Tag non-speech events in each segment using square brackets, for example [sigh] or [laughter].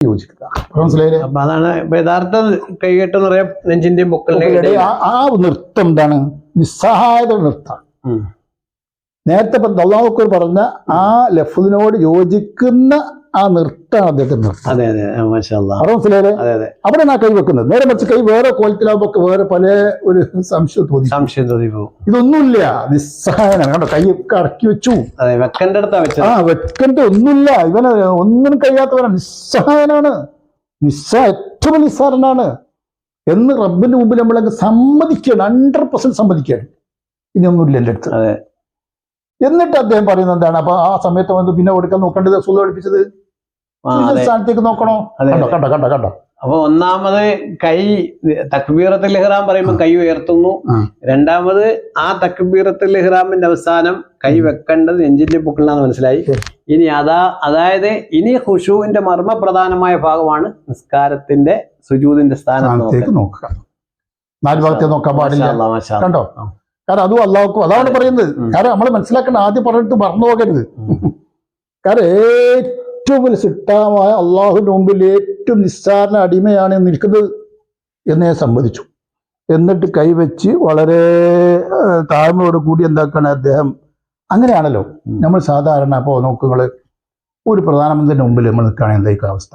യോജിക്കുക അപ്പൊ അതാണ് യഥാർത്ഥ കൈകെട്ടെന്ന് പറയാം നെഞ്ചിന്റെയും ഇടയിൽ. ആ ആ നൃത്തം എന്താണ് നിസ്സഹായത നൃത്തം. നേരത്തെ അള്ളാഹുക്കൂർ പറഞ്ഞ ആ ലഫ്ലിനോട് യോജിക്കുന്ന ആ അദ്ദേഹത്തിന് നൃത്തം. അതെ അതെ. അവിടെയാണ് ആ കൈ വെക്കുന്നത്. നേരെ മറിച്ച് കൈ വേറെ കോലത്തിലാവുമ്പോ വേറെ പല ഒരു സംശയം തോന്നി സംശയം തോന്നി പോകും ഇതൊന്നുമില്ല. നിസ്സഹായനാണ്. കണ്ടോ? കൈ അടക്കി വെച്ചു. വെക്കണ്ട അടുത്താ വെച്ചത്. ആ വെക്കന്റെ ഒന്നുമില്ല. ഇവന് ഒന്നിനും കഴിയാത്തവനാണ് നിസ്സഹായനാണ്. നിസ്സാ ഏറ്റവും നിസ്സാരനാണ്. എന്ന് റബ്ബിന്റെ മുമ്പിൽ നമ്മളങ്ങ് സമ്മതിക്കുകയാണ്. Hundred percent സമ്മതിക്കുകയാണ്. ഇനി ഒന്നുമില്ല എന്റെ അടുത്ത്. അതെ. എന്നിട്ട് അദ്ദേഹം പറയുന്നത് എന്താണ്? അപ്പൊ ആ സമയത്ത് വന്ന് പിന്നെ കൊടുക്കാൻ നോക്കേണ്ടത്? സുഖ പഠിപ്പിച്ചത്? സ്ഥാനത്തേക്ക് നോക്കണോ? കണ്ടോ കണ്ടോ കണ്ടോ കണ്ടോ? അപ്പൊ ഒന്നാമത് കൈ തക്ബീറത്തുൽ ഇഹ്റാം പറയുമ്പോൾ കൈ ഉയർത്തുന്നു. രണ്ടാമത് ആ തക്ബീറത്തുൽ ഇഹ്റാമിന്റെ അവസാനം കൈ വെക്കേണ്ടത് നെഞ്ചിന്റെ പൊക്കിളാന്ന് മനസ്സിലായി. ഇനി അതാ അതായത് ഇനി ഖുഷുവിന്റെ മർമ്മപ്രധാനമായ ഭാഗമാണ് നിസ്കാരത്തിന്റെ സുജൂദിന്റെ സ്ഥാനം നോക്കുക. നാല് ഭാഗത്തെ നോക്കാൻ പാടില്ല. കണ്ടോ. കാരണം അതും അള്ളാഹുക്കും അതാണ് പറയുന്നത്. കാരണം നമ്മൾ മനസ്സിലാക്കേണ്ട ആദ്യം പറഞ്ഞിട്ട് മറന്നു പോകരുത്. കാരണം ഏറ്റവും വലിയ സിട്ടാമായ അള്ളാഹുവിന്റെ മുമ്പിൽ ഏറ്റവും നിസ്സാരണ അടിമയാണ് നിൽക്കുന്നത് എന്ന് ഞാൻ സമ്മതിച്ചു. എന്നിട്ട് കൈവച്ച് വളരെ താഴ്മയോട് കൂടി എന്താക്കാണ് അദ്ദേഹം? അങ്ങനെയാണല്ലോ. നമ്മൾ സാധാരണ അപ്പോൾ നോക്കുങ്ങൾ ഒരു പ്രധാനമന്ത്രിയുടെ മുമ്പിൽ നമ്മൾ നിൽക്കുകയാണെങ്കിൽ എന്തായിരിക്കും അവസ്ഥ?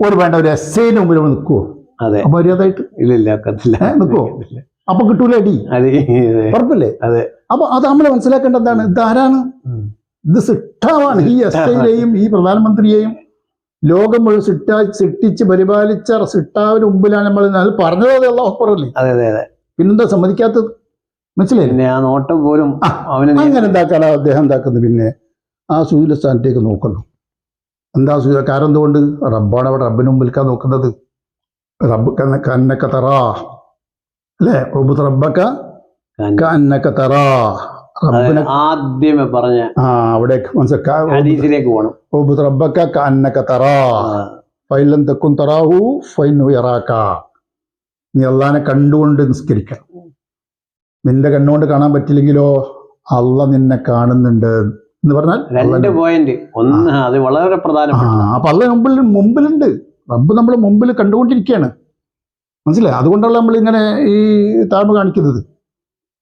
ഒരു വേണ്ട ഒരു എസ് ഐന്റെ മുമ്പിൽ നമ്മൾ നിൽക്കുവോ? അതെ. മര്യാദയായിട്ട് ഇല്ല ഇല്ല നിൽക്കുവോ? അപ്പൊ കിട്ടൂല അടി അതെ. ഉറപ്പില്ലേ? അതെ. അപ്പൊ അത് നമ്മൾ മനസ്സിലാക്കേണ്ട എന്താണ്? ഇത് ആരാണ്? ഇത് സിട്ടാവാണ്. ഈ എസ് ഐയെയും ഈ പ്രധാനമന്ത്രിയെയും ലോകം മുഴുവൻ സിട്ടാ സിട്ടിച്ച് പരിപാലിച്ച സിട്ടാവിന് മുമ്പിലാണ് നമ്മൾ അത് പറഞ്ഞത് അത് അള്ളാഹു പറയല്ലേ അതെ അതെ അതെ. പിന്നെന്താ സമ്മതിക്കാത്തത്? മനസ്സിലായില്ലേ? ആ നോട്ടം പോലും അങ്ങനെ എന്താക്കാൻ അദ്ദേഹം എന്താക്കുന്നത്? പിന്നെ ആ സൂര്യ സ്ഥാനത്തേക്ക് നോക്കണം? എന്താ സൂര്യ കാരണം എന്തുകൊണ്ട് റബ്ബാണ് അവിടെ റബ്ബിന് മുമ്പിൽക്കാൻ നോക്കുന്നത്. റബ്ബ് കന്ന- അല്ലേ? റബ്ബക്ക കന്നക്ക തറാ. ആദ്യമേ പറഞ്ഞ ആ അവിടെ മനസ്സിലേക്ക് പോകണം റബ്ബ് റബ്ബക്ക കന്നക്ക തറ. ഫൈലം തെക്കും തറാഹു ഫൈനു നീ അള്ളാനെ കണ്ടുകൊണ്ട് നിസ്കരിക്കണം. നിന്റെ കണ്ണുകൊണ്ട് കാണാൻ പറ്റില്ലെങ്കിലോ അള്ള നിന്നെ കാണുന്നുണ്ട് എന്ന് പറഞ്ഞാൽ രണ്ട് പോയിന്റ് ഒന്ന് അത് വളരെ പ്രധാനമാണ് അപ്പൊ അള്ള മുമ്പിൽ മുമ്പിലുണ്ട്. റബ്ബ് നമ്മൾ മുമ്പിൽ കണ്ടുകൊണ്ടിരിക്കുകയാണ്. മനസ്സിലായി? അതുകൊണ്ടല്ല നമ്മൾ ഇങ്ങനെ ഈ താഴ്മ കാണിക്കുന്നത്.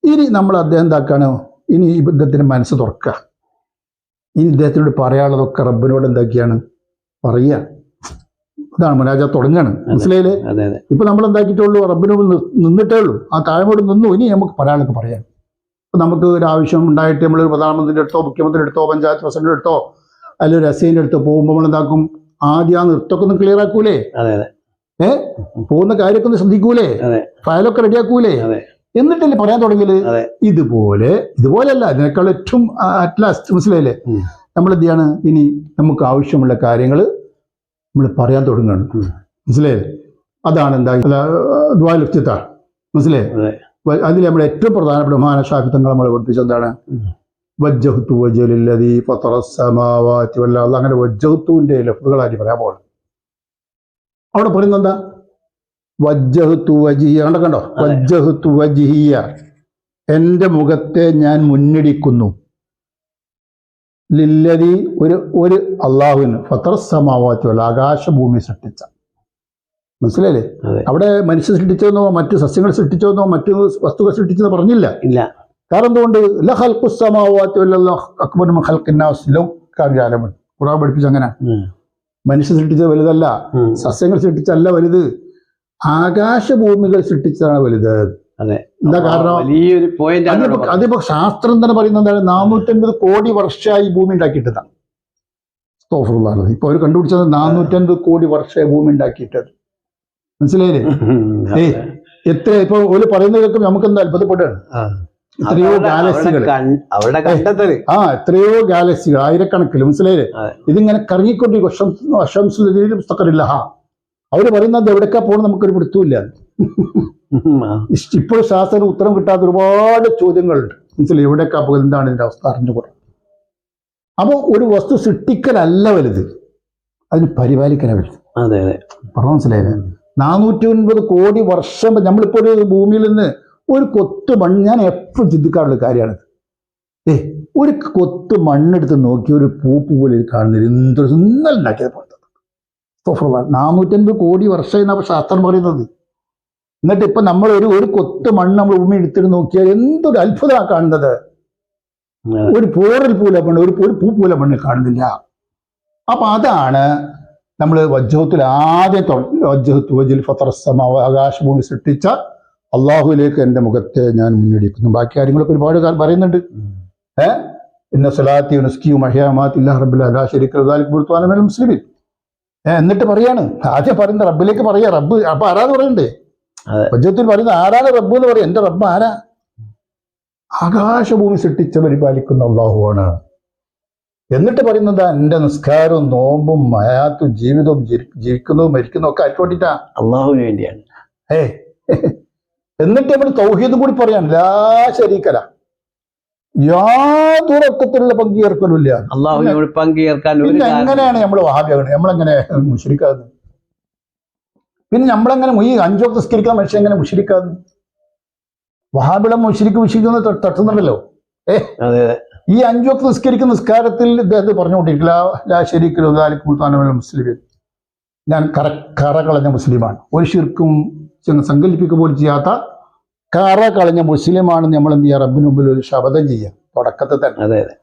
ഇനി നമ്മൾ അദ്ദേഹം എന്താക്കാണ്? ഇനി ഈ ബന്ധത്തിന് മനസ്സ് തുറക്കുക. ഇനി ഇദ്ദേഹത്തിനോട് പറയാനുള്ളതൊക്കെ റബ്ബിനോട് എന്താക്കിയാണ്? പറയുക. ഇതാണ് മുനാജ തുടങ്ങാണ്. മനസ്സിലായില്ലേ? ഇപ്പൊ നമ്മൾ എന്താക്കിയിട്ടുള്ളൂ? റബ്ബിന് മുമ്പിൽ നിന്നിട്ടേ ഉള്ളൂ. ആ താഴ്മയോട് നിന്നു. ഇനി നമുക്ക് പറയാനൊക്കെ പറയാം. ഇപ്പൊ നമുക്ക് ഒരു ആവശ്യം ഉണ്ടായിട്ട് നമ്മൾ പ്രധാനമന്ത്രിയുടെ അടുത്തോ മുഖ്യമന്ത്രിയുടെ അടുത്തോ പഞ്ചായത്ത് പ്രസിഡന്റിന്റെ അടുത്തോ അല്ലെങ്കിൽ ഒരു എസ് അടുത്തോ പോകുമ്പോൾ നമ്മൾ എന്താക്കും ആദ്യം ആ നൃത്തമൊക്കെ ഒന്ന് ക്ലിയർ ആക്കൂലേ? അതെ പോകുന്ന കാര്യമൊക്കെ ഒന്ന് ശ്രദ്ധിക്കൂലേ. ഫയലൊക്കെ റെഡിയാക്കൂലേ. എന്നിട്ടല്ലേ പറയാൻ തുടങ്ങിയത്. ഇതുപോലെ ഇതുപോലെയല്ല ഇതിനേക്കാൾ ഏറ്റവും അറ്റ്ലാസ്റ്റ് മനസ്സിലായില്ലേ. നമ്മൾ എന്ത് ചെയ്യാണ്? ഇനി നമുക്ക് ആവശ്യമുള്ള കാര്യങ്ങൾ നമ്മൾ പറയാൻ തുടങ്ങുകയാണ്. മനസ്സിലായില്ലേ? അതാണ് എന്താ ദ്വാലുഫ്തിത്ത മനസ്സിലേ അതെ. അതിൽ നമ്മൾ ഏറ്റവും പ്രധാനപ്പെട്ട ബഹുമാന ഷാഫിത്തങ്ങൾ നമ്മൾ പഠിപ്പിച്ചത് എന്താണ്? വജ്ജഹുത്തു വജലില്ലതി ഫത്തറസമാവാത്തി വല്ല അങ്ങനെ വജ്ജഹത്തുവിന്റെ ലഫുകളായിട്ട് പറയാൻ പോകണം അവിടെ പറയുന്നത് എന്താ വജ്ജഹത്തു വജിഹിയ. കണ്ടോ കണ്ടോ? വജ്ജഹുത്തു വജിഹിയ. എന്റെ മുഖത്തെ ഞാൻ മുന്നിടിക്കുന്നു. ലില്ലതി ഒരു ഒരു അള്ളാഹുവിന്. വല്ല ആകാശഭൂമി സൃഷ്ടിച്ച. മനസ്സിലായില്ലേ? അവിടെ മനുഷ്യ സൃഷ്ടിച്ചതെന്നോ മറ്റു സസ്യങ്ങൾ സൃഷ്ടിച്ചതെന്നോ മറ്റു വസ്തുക്കൾ സൃഷ്ടിച്ചെന്ന് പറഞ്ഞില്ല. ഇല്ല. കാരണം എന്തുകൊണ്ട്? ലഹൽക്കുസമാവാത്തി അക്ബർ ഹൽക്കിന്നാസ് ലൗ കാവ്യാലമൻ ഖുറാൻ പഠിപ്പിച്ച അങ്ങനെ. മനുഷ്യ സൃഷ്ടിച്ചത് വലുതല്ല. സസ്യങ്ങൾ സൃഷ്ടിച്ചല്ല വലുത്. ആകാശഭൂമികൾ സൃഷ്ടിച്ചതാണ് വലുത്. എന്താ കാരണം? അതിപ്പോ ശാസ്ത്രം തന്നെ പറയുന്നത് എന്താണ്? നാനൂറ്റൻപത് കോടി വർഷമായി ഭൂമി ഉണ്ടാക്കിയിട്ടതാണ്. ഇപ്പൊ അവർ കണ്ടുപിടിച്ചത് നാനൂറ്റൻപത് കോടി വർഷമായി ഭൂമി ഉണ്ടാക്കിയിട്ടത്. മനസ്സിലായില്ലേ? ഏ എത്ര ഇപ്പൊ ഒരു പറയുന്നത് കേൾക്കുമ്പോൾ നമുക്ക് എന്താ അത്ഭുതപ്പെട്ടാണ്. എത്രയോ ഗാലക്സികൾ ആ എത്രയോ ഗാലക്സികൾ ആയിരക്കണക്കിൽ മനസ്സിലായില്ലേ. ഇതിങ്ങനെ കറങ്ങിക്കൊണ്ടിരിക്കും ഹാ. അവർ പറയുന്നത് എവിടേക്കാ പോകണം നമുക്കൊരു പിടുത്തമില്ല. ഇപ്പോഴും ശാസ്ത്രം ഉത്തരം കിട്ടാത്ത ഒരുപാട് ചോദ്യങ്ങളുണ്ട്. മനസ്സിലായി? എവിടേക്കാ പോകുന്നത് എന്താണ് ഇതിന്റെ അവസ്ഥ? അറിഞ്ഞുകൂടാ. അപ്പോൾ ഒരു വസ്തു സൃഷ്ടിക്കലല്ല വലുത്. അതിന് പരിപാലിക്കല വലുത്. അതെ അതെ. പറഞ്ഞു മനസ്സിലായില്ലേ? നാനൂറ്റി ഒൻപത് കോടി വർഷം നമ്മളിപ്പോ ഒരു ഭൂമിയിൽ നിന്ന് ഒരു കൊത്ത് മണ്ണ് ഞാൻ എപ്പോഴും ചിന്തിക്കാറുള്ള കാര്യമാണ്. ഏ ഒരു കൊത്ത് മണ്ണെടുത്ത് നോക്കി ഒരു പൂപ്പ് പോലെ കാണുന്നില്ല എന്തൊരു സുന്ദരം ഉണ്ടാക്കിയത് പോലത്തെ നാനൂറ്റൻപത് കോടി വർഷം എന്നാണ് ശാസ്ത്രം പറയുന്നത്. എന്നിട്ട് ഇപ്പൊ നമ്മൾ ഒരു ഒരു കൊത്ത് മണ്ണ് നമ്മൾ ഭൂമി എടുത്തിട്ട് നോക്കിയാൽ എന്തൊരു അത്ഭുതമാണ് കാണുന്നത്. ഒരു പോറൽ പൂല മണ്ണ് ഒരു ഒരു പൂ പൂല മണ്ണ് കാണുന്നില്ല. അപ്പൊ അതാണ് നമ്മൾ വജ്ജഹത്തിൽ ആദ്യം വജ്ജഹത്ത് വജിൽ ആകാശ ആകാശഭൂമി സൃഷ്ടിച്ച അള്ളാഹുലേക്ക് എന്റെ മുഖത്തെ ഞാൻ മുന്നടിക്കുന്നു. ബാക്കി കാര്യങ്ങളൊക്കെ ഒരുപാട് പറയുന്നുണ്ട്. ഏഹ് ഇന്ന സലാത്തി നുസ്കിയു മഹിയാമാത്തില്ല റബ്ബിൽ അലാ ശരിക്കും മുസ്ലിമിൽ ഏ, എന്നിട്ട് പറയാണ്. ആദ്യം പറയുന്ന റബ്ബിലേക്ക് പറയാ. റബ്ബ് അപ്പൊ ആരാന്ന് പറയണ്ടേ. വജ്ജത്തിൽ പറയുന്ന ആരാണ് റബ്ബ് എന്ന് പറയും. എന്റെ റബ്ബ് ആരാ? ആകാശഭൂമി സൃഷ്ടിച്ച് പരിപാലിക്കുന്ന അള്ളാഹുവാണ് എന്നിട്ട് പറയുന്നത് എന്റെ നിസ്കാരവും നോമ്പും മയാത്തും ജീവിതവും ജീവിക്കുന്നതും മരിക്കുന്നതും ഒക്കെ ആർക്ക് വേണ്ടിയിട്ടാ അള്ളാഹുവിന് വേണ്ടിയാണ്. ഏ എന്നിട്ട് നമ്മൾ തൗഹീദും കൂടി പറയാൻ ലാ ശരീക്കല. യാതൊരു അർത്ഥത്തിലുള്ള പങ്കുചേർക്കലുമില്ല അള്ളാഹുവിനോട് പങ്കുചേർക്കാൻ പിന്നെ എങ്ങനെയാണ് നമ്മൾ വഹാബിയാകുന്നത് നമ്മളെങ്ങനെ മുഷരിക്കാതെ പിന്നെ നമ്മളെങ്ങനെ ഈ അഞ്ചോക്ക് നിസ്കരിക്കാൻ മനുഷ്യൻ എങ്ങനെ മുഷരിക്കാതെ വഹാബിളം മുഷരിക്ക് മുഷിക്കുന്ന തട്ടുന്നുണ്ടല്ലോ. അതെ. ഈ അഞ്ചോക്ക് നിസ്കരിക്കുന്ന നിസ്കാരത്തിൽ ഇദ്ദേഹത്തെ പറഞ്ഞുകൊണ്ടിരിക്കില്ല ലാ ശരീക്കലോ മുത്താനുള്ള മുസ്ലിം ഞാൻ കറ കറകളഞ്ഞ മുസ്ലിമാണ്. ഒരു ശിർക്കും ചെന്ന് സങ്കല്പിക്കുക പോലും ചെയ്യാത്ത കറ കളഞ്ഞ മുസ്ലിമാണെന്ന് നമ്മൾ എന്ത് ചെയ്യുക റബ്ബിന് മുമ്പിൽ ഒരു ശപഥം ചെയ്യാം. തുടക്കത്തിൽ തന്നെ. അതെ അതെ.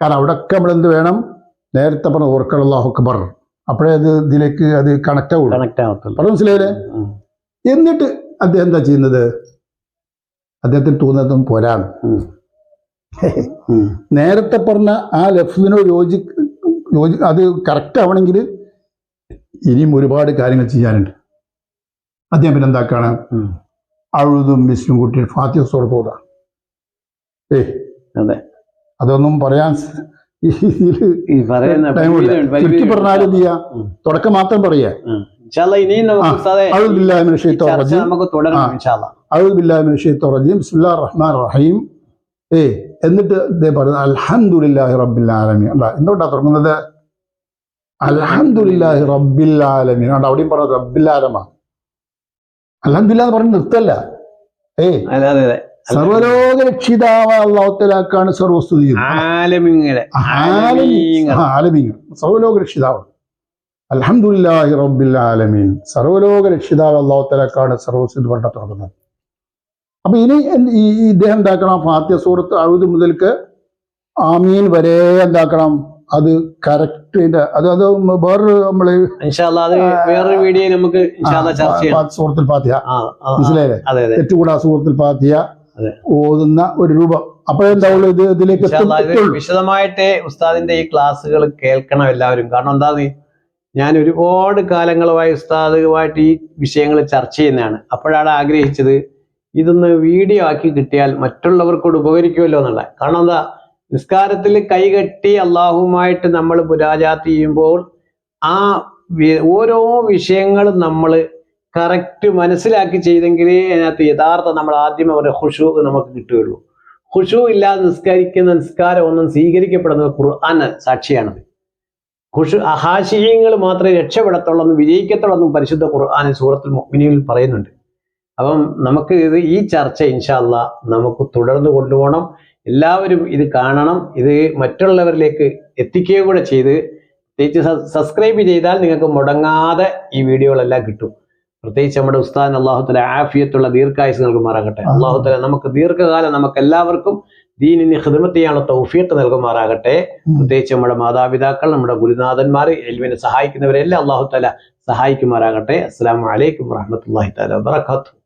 കാരണം അവിടെയൊക്കെ നമ്മൾ എന്ത് വേണം? നേരത്തെ പറഞ്ഞ ഓർക്കുള്ള അള്ളാഹു അക്ബർ. അപ്പോഴേ അത് ഇതിലേക്ക് അത് കണക്റ്റ് ആവുള്ളൂ. കണക്ട് ആവത്തുള്ളൂ. പറഞ്ഞു മനസ്സിലായില്ലേ? എന്നിട്ട് അദ്ദേഹം എന്താ ചെയ്യുന്നത്? അദ്ദേഹത്തിന് തോന്നുന്നതും പോരാണ്. [laughs] നേരത്തെ പറഞ്ഞ ആ ലഫ്സിനോട് യോജി യോജി അത് കറക്റ്റ് ആവണമെങ്കിൽ ഇനിയും ഒരുപാട് കാര്യങ്ങൾ ചെയ്യാനുണ്ട്. അദ്ദേഹം പിന്നെ എന്താക്കാണ് ഉം. അഴുതും മിസ്സും കുട്ടി ഫാത്തിയ സുഹൃത്തോടാ ഏ അതെ. അതൊന്നും പറയാൻ ചുറ്റി പറഞ്ഞാൽ എന്ത് ചെയ്യാ. തുടക്കം മാത്രം പറയാ. റഹീം. ഏ എന്നിട്ട് ഇതേ പറയുന്നത് റബ്ബിൽ അല്ല എന്തുകൊണ്ടാ തുടങ്ങുന്നത്? അൽഹംദുലില്ലാഹി റബ്ബിൽ ആലമീൻ. അവിടെയും പറഞ്ഞത് റബ്ബിൽ ആലമ. അൽഹംദുലില്ലാ എന്ന് പറഞ്ഞ് നിർത്തല്ല. ഏ സർവലോക രക്ഷിതാവ അള്ളാഹുത്തലാക്കാണ് സർവസ്തുതി ആലമീങ്ങൾ. ആലമീൻ സർവലോക രക്ഷിതാവ് റബ്ബിൽ ആലമീൻ. സർവലോക രക്ഷിതാവ് അള്ളാഹുത്തലാക്കാണ് സർവസ്തുതി പറഞ്ഞ തുടങ്ങുന്നത്. അപ്പൊ ഇനി ഈ ഈ ഇദ്ദേഹം എന്താക്കണം? ഫാത്യ സൂറത്ത് അഴുത് മുതൽക്ക് ആമീൻ വരെ എന്താക്കണം? അത് കറക്റ്റ് അത് അത് വേറൊരു നമ്മൾ വേറൊരു വീഡിയോ നമുക്ക് സുഹൃത്തിൽ ആ. മനസ്സിലായില്ലേ? തെറ്റുകൂടാ സുഹൃത്തിൽ അതെ. ഓതുന്ന ഒരു രൂപം. അപ്പോഴെന്താവുള്ളൂ ഇത് ഇതിലേക്ക് വിശദമായിട്ട് ഉസ്താദിന്റെ ഈ ക്ലാസ്സുകൾ കേൾക്കണം എല്ലാവരും. കാരണം എന്താ ഞാൻ ഒരുപാട് കാലങ്ങളുമായി ഉസ്താദുമായിട്ട് ഈ വിഷയങ്ങൾ ചർച്ച ചെയ്യുന്നതാണ്. അപ്പോഴാണ് ആഗ്രഹിച്ചത് ഇതൊന്ന് വീഡിയോ ആക്കി കിട്ടിയാൽ മറ്റുള്ളവർക്കൂടെ ഉപകരിക്കുമല്ലോ എന്നുള്ള. കാരണം എന്താ? നിസ്കാരത്തിൽ കൈകെട്ടി അള്ളാഹുമായിട്ട് നമ്മൾ പുരാജാത്ത് ചെയ്യുമ്പോൾ ആ ഓരോ വിഷയങ്ങളും നമ്മൾ കറക്റ്റ് മനസ്സിലാക്കി ചെയ്തെങ്കിലേ അതിനകത്ത് യഥാർത്ഥം നമ്മൾ ആദ്യം അവരുടെ ഹുഷു നമുക്ക് കിട്ടുകയുള്ളൂ. ഹുഷു ഇല്ലാതെ നിസ്കരിക്കുന്ന നിസ്കാരം ഒന്നും സ്വീകരിക്കപ്പെടുന്നത് ഖുർആൻ സാക്ഷിയാണത് ഖുഷു അഹാശീയങ്ങൾ മാത്രമേ രക്ഷപ്പെടത്തുള്ളൂ എന്ന് വിജയിക്കത്തുള്ളൂ പരിശുദ്ധ ഖുർആൻ സൂറത്തുൽ മുഅ്മിനീൽ പറയുന്നുണ്ട്. അപ്പം നമുക്ക് ഇത് ഈ ചർച്ച ഇൻഷാല്ല നമുക്ക് തുടർന്ന് കൊണ്ടുപോകണം. എല്ലാവരും ഇത് കാണണം. ഇത് മറ്റുള്ളവരിലേക്ക് എത്തിക്കുകയും കൂടെ ചെയ്ത് പ്രത്യേകിച്ച് സബ്സ്ക്രൈബ് ചെയ്താൽ നിങ്ങൾക്ക് മുടങ്ങാതെ ഈ വീഡിയോകളെല്ലാം കിട്ടും. പ്രത്യേകിച്ച് നമ്മുടെ ഉസ്താദ് അള്ളാഹുത്തല ആഫിയത്തുള്ള ദീർഘായുസ് നൽകുമാറാകട്ടെ. അള്ളാഹുത്തല നമുക്ക് ദീർഘകാലം നമുക്ക് എല്ലാവർക്കും ദീനിന് ഹിദമത്ത് ചെയ്യാനുള്ള തൗഫീഖ് നൽകുമാറാകട്ടെ. പ്രത്യേകിച്ച് നമ്മുടെ മാതാപിതാക്കൾ നമ്മുടെ ഗുരുനാഥന്മാർ എൽവിനെ സഹായിക്കുന്നവരെല്ലാം അള്ളാഹുത്തല സഹായിക്കുമാറാകട്ടെ. അസ്സാം വലൈക്കും വാഹമത്തല്ലാഹി താല വാത്തു